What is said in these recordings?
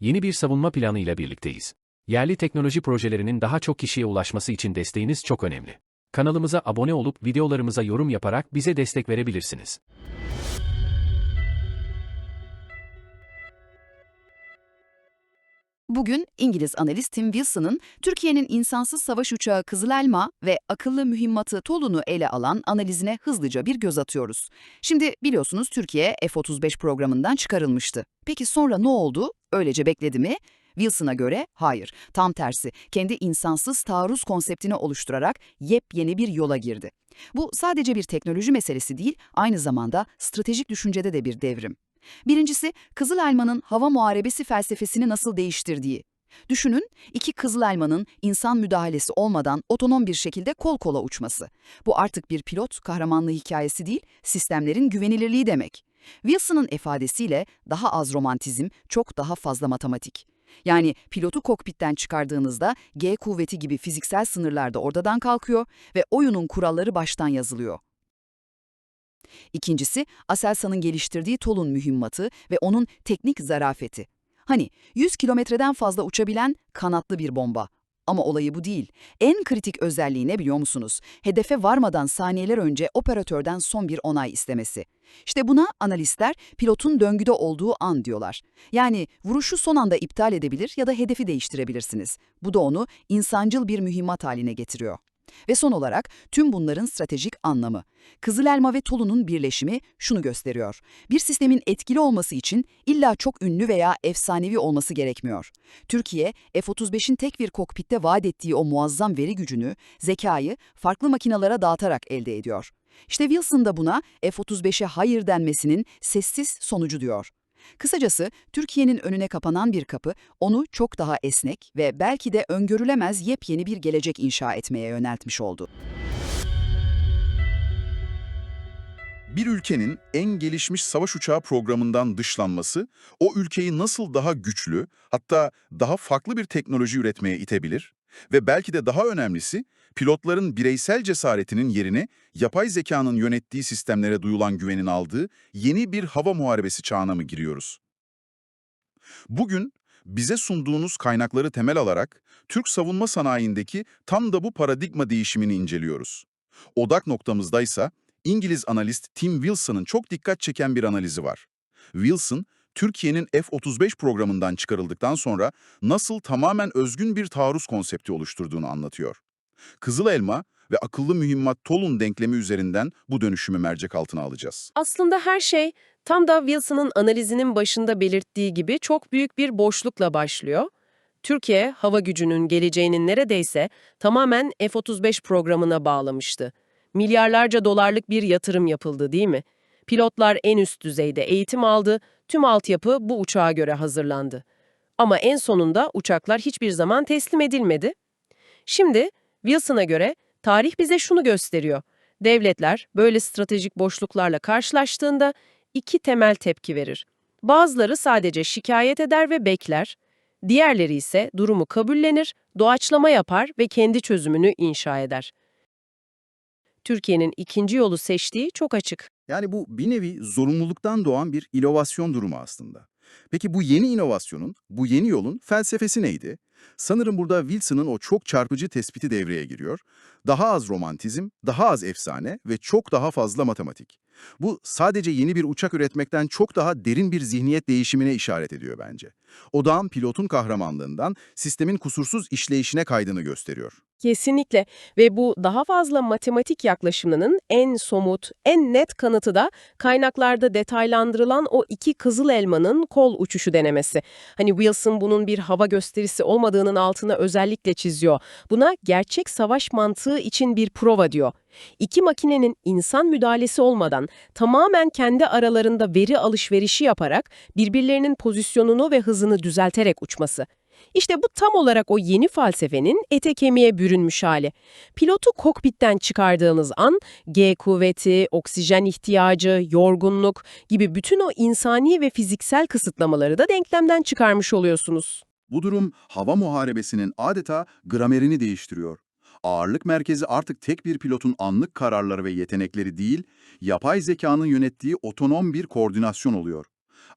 Yeni bir savunma planıyla birlikteyiz. Yerli teknoloji projelerinin daha çok kişiye ulaşması için desteğiniz çok önemli. Kanalımıza abone olup videolarımıza yorum yaparak bize destek verebilirsiniz. Bugün İngiliz analist Tim Wilson'ın Türkiye'nin insansız savaş uçağı Kızıl Elma ve akıllı mühimmatı Tolun'u ele alan analizine hızlıca bir göz atıyoruz. Şimdi biliyorsunuz Türkiye F-35 programından çıkarılmıştı. Peki sonra ne oldu? Öylece bekledi mi? Wilson'a göre hayır, tam tersi. Kendi insansız taarruz konseptini oluşturarak yepyeni bir yola girdi. Bu sadece bir teknoloji meselesi değil, aynı zamanda stratejik düşüncede de bir devrim. Birincisi, Kızıl Elma'nın hava muharebesi felsefesini nasıl değiştirdiği. Düşünün, iki Kızıl Elma'nın insan müdahalesi olmadan otonom bir şekilde kol kola uçması. Bu artık bir pilot kahramanlığı hikayesi değil, sistemlerin güvenilirliği demek. Wilson'ın ifadesiyle daha az romantizm, çok daha fazla matematik. Yani pilotu kokpitten çıkardığınızda G kuvveti gibi fiziksel sınırlar da ortadan kalkıyor ve oyunun kuralları baştan yazılıyor. İkincisi, Aselsan'ın geliştirdiği Tolun mühimmatı ve onun teknik zarafeti. Hani 100 kilometreden fazla uçabilen kanatlı bir bomba. Ama olayı bu değil. En kritik özelliği ne biliyor musunuz? Hedefe varmadan saniyeler önce operatörden son bir onay istemesi. İşte buna analistler pilotun döngüde olduğu an diyorlar. Yani vuruşu son anda iptal edebilir ya da hedefi değiştirebilirsiniz. Bu da onu insancıl bir mühimmat haline getiriyor. Ve son olarak tüm bunların stratejik anlamı. Kızıl Elma ve Tolu'nun birleşimi şunu gösteriyor. Bir sistemin etkili olması için illa çok ünlü veya efsanevi olması gerekmiyor. Türkiye, F-35'in tek bir kokpitte vaat ettiği o muazzam veri gücünü, zekayı farklı makinalara dağıtarak elde ediyor. İşte Wilson da buna F-35'e hayır denmesinin sessiz sonucu diyor. Kısacası Türkiye'nin önüne kapanan bir kapı onu çok daha esnek ve belki de öngörülemez yepyeni bir gelecek inşa etmeye yöneltmiş oldu. Bir ülkenin en gelişmiş savaş uçağı programından dışlanması, o ülkeyi nasıl daha güçlü, hatta daha farklı bir teknoloji üretmeye itebilir ve belki de daha önemlisi, pilotların bireysel cesaretinin yerine yapay zekanın yönettiği sistemlere duyulan güvenin aldığı yeni bir hava muharebesi çağına mı giriyoruz? Bugün bize sunduğunuz kaynakları temel alarak Türk savunma sanayindeki tam da bu paradigma değişimini inceliyoruz. Odak noktamızdaysa İngiliz analist Tim Wilson'ın çok dikkat çeken bir analizi var. Wilson, Türkiye'nin F-35 programından çıkarıldıktan sonra nasıl tamamen özgün bir taarruz konsepti oluşturduğunu anlatıyor. Kızıl Elma ve akıllı mühimmat Tolun denklemi üzerinden bu dönüşümü mercek altına alacağız. Aslında her şey tam da Wilson'ın analizinin başında belirttiği gibi çok büyük bir boşlukla başlıyor. Türkiye, hava gücünün geleceğinin neredeyse tamamen F-35 programına bağlamıştı. Milyarlarca dolarlık bir yatırım yapıldı değil mi? Pilotlar en üst düzeyde eğitim aldı, tüm altyapı bu uçağa göre hazırlandı. Ama en sonunda uçaklar hiçbir zaman teslim edilmedi. Şimdi Wilson'a göre tarih bize şunu gösteriyor. Devletler böyle stratejik boşluklarla karşılaştığında iki temel tepki verir. Bazıları sadece şikayet eder ve bekler, diğerleri ise durumu kabullenir, doğaçlama yapar ve kendi çözümünü inşa eder. Türkiye'nin ikinci yolu seçtiği çok açık. Yani bu bir nevi zorunluluktan doğan bir inovasyon durumu aslında. Peki bu yeni inovasyonun, bu yeni yolun felsefesi neydi? Sanırım burada Wilson'ın o çok çarpıcı tespiti devreye giriyor. Daha az romantizm, daha az efsane ve çok daha fazla matematik. Bu sadece yeni bir uçak üretmekten çok daha derin bir zihniyet değişimine işaret ediyor bence. Odağın pilotun kahramanlığından sistemin kusursuz işleyişine kaydığını gösteriyor. Kesinlikle ve bu daha fazla matematik yaklaşımının en somut, en net kanıtı da kaynaklarda detaylandırılan o iki kızıl elmanın kol uçuşu denemesi. Hani Wilson bunun bir hava gösterisi olmadığının altına özellikle çiziyor. Buna gerçek savaş mantığı için bir prova diyor. İki makinenin insan müdahalesi olmadan tamamen kendi aralarında veri alışverişi yaparak birbirlerinin pozisyonunu ve hızını düzelterek uçması. İşte bu tam olarak o yeni felsefenin ete kemiğe bürünmüş hali. Pilotu kokpitten çıkardığınız an G kuvveti, oksijen ihtiyacı, yorgunluk gibi bütün o insani ve fiziksel kısıtlamaları da denklemden çıkarmış oluyorsunuz. Bu durum hava muharebesinin adeta gramerini değiştiriyor. Ağırlık merkezi artık tek bir pilotun anlık kararları ve yetenekleri değil, yapay zekanın yönettiği otonom bir koordinasyon oluyor.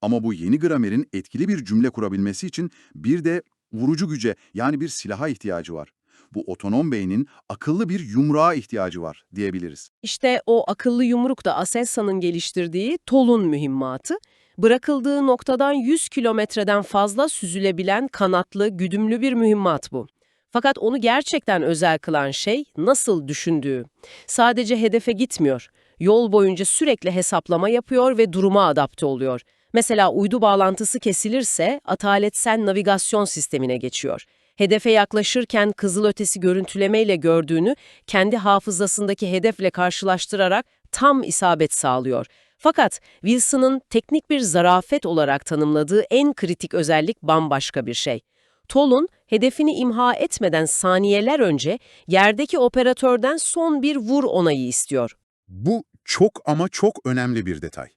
Ama bu yeni gramerin etkili bir cümle kurabilmesi için bir de vurucu güce yani bir silaha ihtiyacı var. Bu otonom beynin akıllı bir yumruğa ihtiyacı var diyebiliriz. İşte o akıllı yumruk da Aselsan'ın geliştirdiği Tolun mühimmatı, bırakıldığı noktadan 100 kilometreden fazla süzülebilen kanatlı, güdümlü bir mühimmat bu. Fakat onu gerçekten özel kılan şey nasıl düşündüğü. Sadece hedefe gitmiyor. Yol boyunca sürekli hesaplama yapıyor ve duruma adapte oluyor. Mesela uydu bağlantısı kesilirse ataletsel navigasyon sistemine geçiyor. Hedefe yaklaşırken kızılötesi görüntülemeyle gördüğünü kendi hafızasındaki hedefle karşılaştırarak tam isabet sağlıyor. Fakat Wilson'ın teknik bir zarafet olarak tanımladığı en kritik özellik bambaşka bir şey. Tolun, hedefini imha etmeden saniyeler önce yerdeki operatörden son bir vur onayı istiyor. Bu çok ama çok önemli bir detay.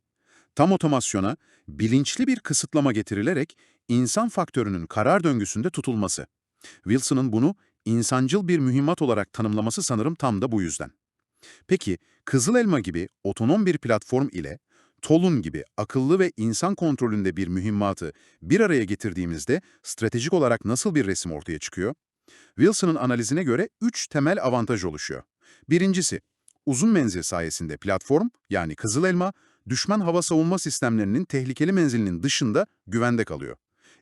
Tam otomasyona bilinçli bir kısıtlama getirilerek insan faktörünün karar döngüsünde tutulması. Wilson'ın bunu insancıl bir mühimmat olarak tanımlaması sanırım tam da bu yüzden. Peki, Kızıl Elma gibi otonom bir platform ile Tolun gibi akıllı ve insan kontrolünde bir mühimmatı bir araya getirdiğimizde stratejik olarak nasıl bir resim ortaya çıkıyor? Wilson'ın analizine göre üç temel avantaj oluşuyor. Birincisi, uzun menzil sayesinde platform yani Kızıl Elma, düşman hava savunma sistemlerinin tehlikeli menzilinin dışında güvende kalıyor.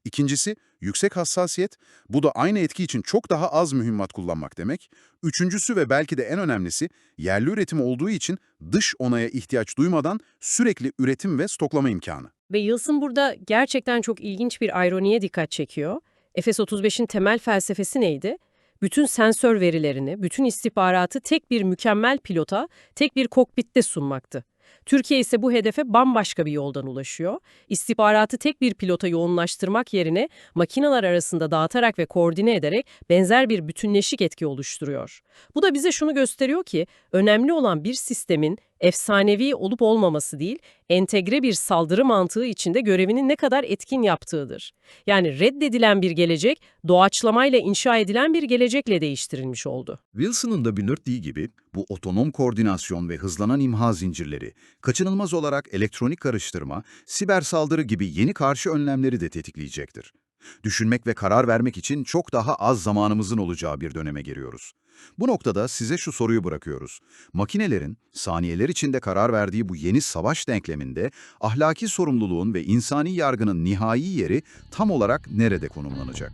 İkincisi, yüksek hassasiyet. Bu da aynı etki için çok daha az mühimmat kullanmak demek. Üçüncüsü ve belki de en önemlisi, yerli üretim olduğu için dış onaya ihtiyaç duymadan sürekli üretim ve stoklama imkanı. Ve Wilson burada gerçekten çok ilginç bir ironiye dikkat çekiyor. Efes 35'in temel felsefesi neydi? Bütün sensör verilerini, bütün istihbaratı tek bir mükemmel pilota, tek bir kokpitte sunmaktı. Türkiye ise bu hedefe bambaşka bir yoldan ulaşıyor. İstihbaratı tek bir pilota yoğunlaştırmak yerine makineler arasında dağıtarak ve koordine ederek benzer bir bütünleşik etki oluşturuyor. Bu da bize şunu gösteriyor ki önemli olan bir sistemin efsanevi olup olmaması değil, entegre bir saldırı mantığı içinde görevini ne kadar etkin yaptığıdır. Yani reddedilen bir gelecek, doğaçlamayla inşa edilen bir gelecekle değiştirilmiş oldu. Wilson'ın da belirttiği gibi bu otonom koordinasyon ve hızlanan imha zincirleri kaçınılmaz olarak elektronik karıştırma, siber saldırı gibi yeni karşı önlemleri de tetikleyecektir. Düşünmek ve karar vermek için çok daha az zamanımızın olacağı bir döneme giriyoruz. Bu noktada size şu soruyu bırakıyoruz. Makinelerin saniyeler içinde karar verdiği bu yeni savaş denkleminde ahlaki sorumluluğun ve insani yargının nihai yeri tam olarak nerede konumlanacak?